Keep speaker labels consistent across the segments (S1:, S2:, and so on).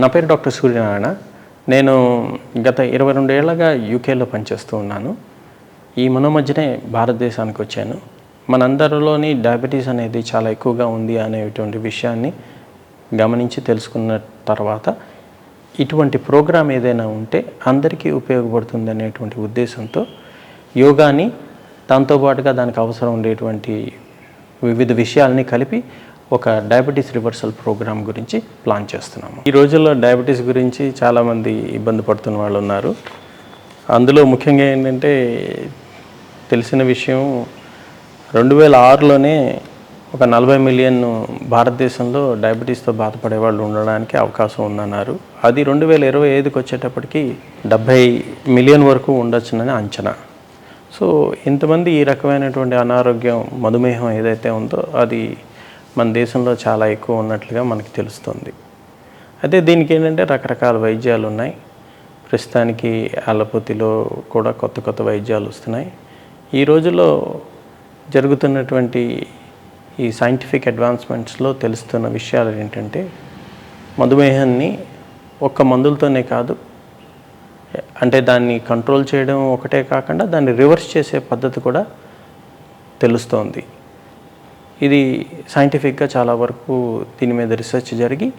S1: నా పేరు డాక్టర్ సూర్యనారాయణ. నేను గత ఇరవై రెండేళ్ళుగా యూకేలో పనిచేస్తూ ఉన్నాను. ఈ మనోమధ్యనే భారతదేశానికి వచ్చాను. మనందరిలోని డయాబెటీస్ అనేది చాలా ఎక్కువగా ఉంది అనేటువంటి విషయాన్ని గమనించి తెలుసుకున్న తర్వాత ఇటువంటి ప్రోగ్రాం ఏదైనా ఉంటే అందరికీ ఉపయోగపడుతుంది అనేటువంటి ఉద్దేశంతో యోగాని దాంతోపాటుగా దానికి అవసరం ఉండేటువంటి వివిధ విషయాల్ని కలిపి ఒక డయాబెటీస్ రివర్సల్ ప్రోగ్రామ్ గురించి ప్లాన్ చేస్తున్నాము. ఈ రోజుల్లో డయాబెటీస్ గురించి చాలామంది ఇబ్బంది పడుతున్న వాళ్ళు ఉన్నారు. అందులో ముఖ్యంగా ఏంటంటే తెలిసిన విషయం రెండు వేల ఆరులోనే ఒక నలభై మిలియన్ భారతదేశంలో డయాబెటీస్తో బాధపడే వాళ్ళు ఉండడానికి అవకాశం ఉందన్నారు. అది రెండు వేల ఇరవై ఐదుకి వచ్చేటప్పటికి డెబ్భై మిలియన్ వరకు ఉండొచ్చునని అంచనా. సో ఇంతమంది ఈ రకమైనటువంటి అనారోగ్యం మధుమేహం ఏదైతే ఉందో అది మన దేశంలో చాలా ఎక్కువ ఉన్నట్లుగా మనకి తెలుస్తుంది. అయితే దీనికి ఏంటంటే రకరకాల వైద్యాలు ఉన్నాయి. ప్రస్తుతానికి అలోపతిలో కూడా కొత్త కొత్త వైద్యాలు వస్తున్నాయి. ఈ రోజుల్లో జరుగుతున్నటువంటి ఈ సైంటిఫిక్ అడ్వాన్స్మెంట్స్లో తెలుస్తున్న విషయాలు ఏంటంటే మధుమేహాన్ని ఒక్క మందులతోనే కాదు అంటే దాన్ని కంట్రోల్ చేయడం ఒకటే కాకుండా దాన్ని రివర్స్ చేసే పద్ధతి కూడా తెలుస్తోంది. ఇది సైంటిఫిక్గా చాలా వరకు దీని మీద రీసెర్చ్ జరిగి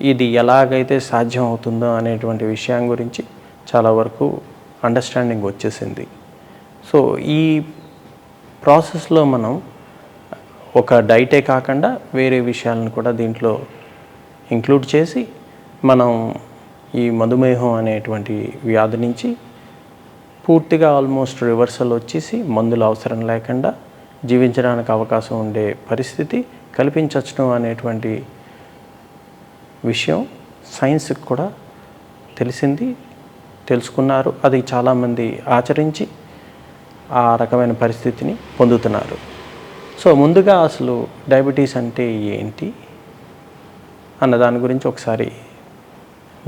S1: ఇది ఎలాగైతే సాధ్యం అవుతుందో అనేటువంటి విషయం గురించి చాలా వరకు అండర్స్టాండింగ్ వచ్చేసింది. సో ఈ ప్రాసెస్లో మనం ఒక డైటే కాకుండా వేరే విషయాలను కూడా దీంట్లో ఇంక్లూడ్ చేసి మనం ఈ మధుమేహం అనేటువంటి వ్యాధి నుంచి పూర్తిగా ఆల్మోస్ట్ రివర్సల్ వచ్చేసి మందులు అవసరం లేకుండా జీవించడానికి అవకాశం ఉండే పరిస్థితి కల్పించడం అనేటువంటి విషయం సైన్స్కి కూడా తెలిసింది తెలుసుకున్నారు. అది చాలామంది ఆచరించి ఆ రకమైన పరిస్థితిని పొందుతున్నారు. సో ముందుగా అసలు డయాబెటీస్ అంటే ఏంటి అన్న దాని గురించి ఒకసారి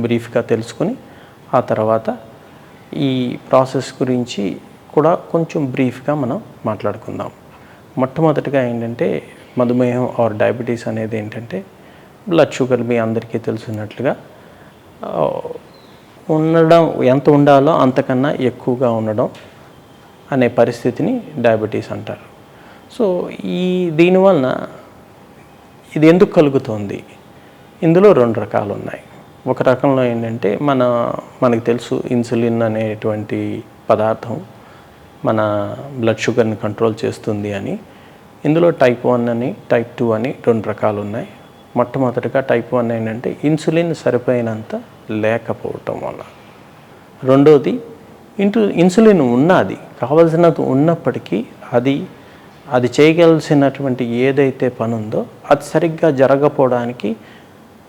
S1: బ్రీఫ్గా తెలుసుకుని ఆ తర్వాత ఈ ప్రాసెస్ గురించి కూడా కొంచెం బ్రీఫ్గా మనం మాట్లాడుకుందాం. మొట్టమొదటిగా ఏంటంటే మధుమేహం ఆర్ డయాబెటీస్ అనేది ఏంటంటే బ్లడ్ షుగర్ మీ అందరికీ తెలిసినట్లుగా ఉండడం ఎంత ఉండాలో అంతకన్నా ఎక్కువగా ఉండడం అనే పరిస్థితిని డయాబెటీస్ అంటారు. సో ఈ దీనివలన ఇది ఎందుకు కలుగుతోంది? ఇందులో రెండు రకాలు ఉన్నాయి. ఒక రకంలో ఏంటంటే మన మనకు తెలుసు ఇన్సులిన్ అనేటువంటి పదార్థం మన బ్లడ్ షుగర్ని కంట్రోల్ చేస్తుంది అని. ఇందులో టైప్ వన్ అని టైప్ టూ అని రెండు రకాలు ఉన్నాయి మొట్టమొదటిగా టైప్ వన్ ఏంటంటే ఇన్సులిన్ సరిపోయినంత లేకపోవటం వల్ల. రెండోది ఇంటు ఇన్సులిన్ ఉన్నది కావలసినది ఉన్నప్పటికీ అది అది చేయగలసినటువంటి ఏదైతే పని ఉందో అది సరిగ్గా జరగపోవడానికి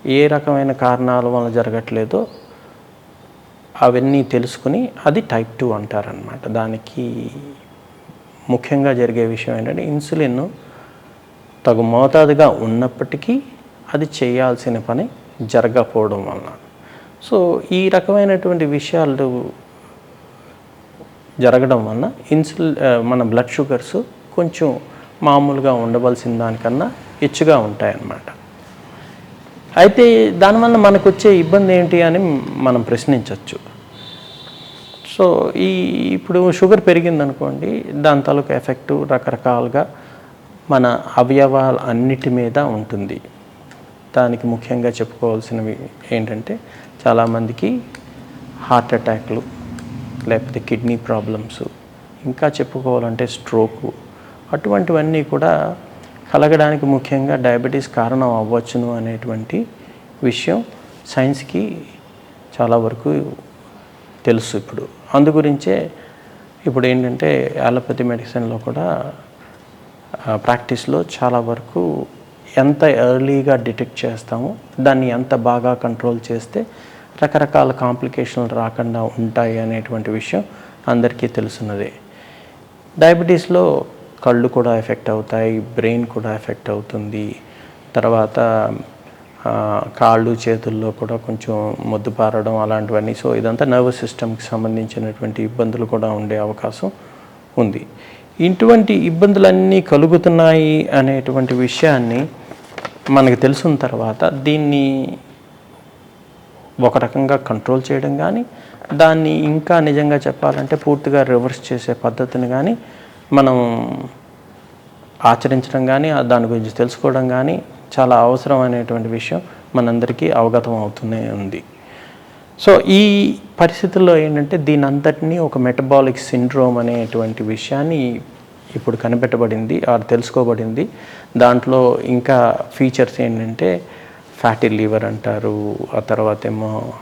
S1: ఏ రకమైన కారణాల వల్ల జరగట్లేదో అవన్నీ తెలుసుకుని అది టైప్ టూ అంటారనమాట దానికి ముఖ్యంగా జరిగే విషయం ఏంటంటే ఇన్సులిన్ తగు మోతాదుగా ఉన్నప్పటికీ అది చేయాల్సిన పని జరగకపోవడం వలన. సో ఈ రకమైనటువంటి విషయాలు జరగడం వలన ఇన్సుల్ మన బ్లడ్ షుగర్స్ కొంచెం మామూలుగా ఉండవలసిన దానికన్నా హెచ్చుగా ఉంటాయన్నమాట. అయితే దానివల్ల మనకు వచ్చే ఇబ్బంది ఏంటి అని మనం ప్రశ్నించవచ్చు సో ఈ ఇప్పుడు షుగర్ పెరిగిందనుకోండి దాని తాలూకు ఎఫెక్ట్ రకరకాలుగా మన అవయవాల అన్నిటి మీద ఉంటుంది. దానికి ముఖ్యంగా చెప్పుకోవాల్సినవి ఏంటంటే చాలామందికి హార్ట్ అటాక్లు లేకపోతే కిడ్నీ ప్రాబ్లమ్స్ ఇంకా చెప్పుకోవాలంటే స్ట్రోకు అటువంటివన్నీ కూడా కలగడానికి ముఖ్యంగా డయాబెటీస్ కారణం అవ్వచ్చును అనేటువంటి విషయం సైన్స్కి చాలా వరకు తెలుసు ఇప్పుడు. అందు గురించే ఇప్పుడు ఏంటంటే అలోపతి మెడిసిన్లో కూడా ప్రాక్టీస్లో చాలా వరకు ఎంత ఎర్లీగా డిటెక్ట్ చేస్తామో దాన్ని ఎంత బాగా కంట్రోల్ చేస్తే రకరకాల కాంప్లికేషన్లు రాకుండా ఉంటాయి అనేటువంటి విషయం అందరికీ తెలుసున్నదే. డయాబెటీస్లో కళ్ళు కూడా ఎఫెక్ట్ అవుతాయి బ్రెయిన్ కూడా ఎఫెక్ట్ అవుతుంది. తర్వాత కాళ్ళు చేతుల్లో కూడా కొంచెం మొద్దు పారడం అలాంటివన్నీ. సో ఇదంతా నర్వస్ సిస్టమ్కి సంబంధించినటువంటి ఇబ్బందులు కూడా ఉండే అవకాశం ఉంది. ఇటువంటి ఇబ్బందులన్నీ కలుగుతున్నాయి అనేటువంటి విషయాన్ని మనకు తెలిసిన తర్వాత దీన్ని ఒక రకంగా కంట్రోల్ చేయడం కానీ దాన్ని ఇంకా నిజంగా చెప్పాలంటే పూర్తిగా రివర్స్ చేసే పద్ధతిని కానీ మనం ఆచరించడం కానీ దాని గురించి తెలుసుకోవడం కానీ చాలా అవసరమైనటువంటి విషయం మనందరికీ అవగతం అవుతూనే ఉంది. సో ఈ పరిస్థితుల్లో ఏంటంటే దీని అంతటినీ ఒక మెటబాలిక్ సిండ్రోమ్ అనేటువంటి విషయాన్ని ఇప్పుడు కనిపెట్టబడింది ఆర్ తెలుసుకోబడింది. దాంట్లో ఇంకా ఫీచర్స్ ఏంటంటే ఫ్యాటీ లివర్ అంటారు ఆ తర్వాత ఏమో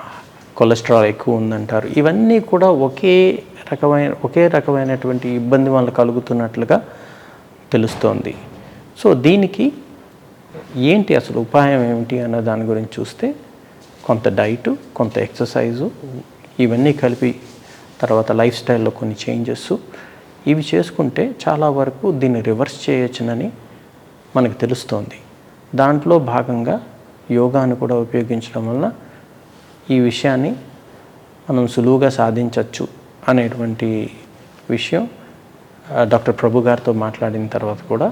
S1: కొలెస్ట్రాల్ ఎక్కువ ఉందంటారు. ఇవన్నీ కూడా ఒకే రకమైన ఒకే రకమైనటువంటి ఇబ్బంది వాళ్ళు కలుగుతున్నట్లుగా తెలుస్తోంది. సో దీనికి ఏంటి అసలు ఉపాయం ఏమిటి అన్న దాని గురించి చూస్తే కొంత డైట్ కొంత ఎక్సర్సైజు ఇవన్నీ కలిపి తర్వాత లైఫ్ స్టైల్లో కొన్ని చేంజెస్. ఇవి చేసుకుంటే చాలా వరకు దీన్ని రివర్స్ చేయొచ్చునని మనకు తెలుస్తోంది. దాంట్లో భాగంగా యోగాను కూడా ఉపయోగించడం వలన ఈ విషయాన్ని మనం సులువుగా సాధించవచ్చు అనేటువంటి విషయం డాక్టర్ ప్రభు గారితో మాట్లాడిన తర్వాత కూడా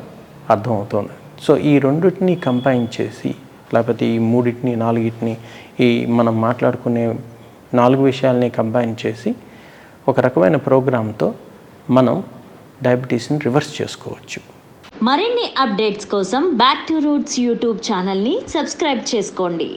S1: అర్థమవుతోంది. సో ఈ రెండింటిని కంబైన్ చేసి లేకపోతే ఈ మూడింటిని నాలుగిటిని ఈ మనం మాట్లాడుకునే నాలుగు విషయాల్ని కంబైన్ చేసి ఒక రకమైన ప్రోగ్రాంతో మనం డయాబెటీస్ని రివర్స్ చేసుకోవచ్చు.
S2: మరిన్ని అప్డేట్స్ కోసం బ్యాక్ టు రూట్స్ యూట్యూబ్ ఛానల్ని సబ్స్క్రైబ్ చేసుకోండి.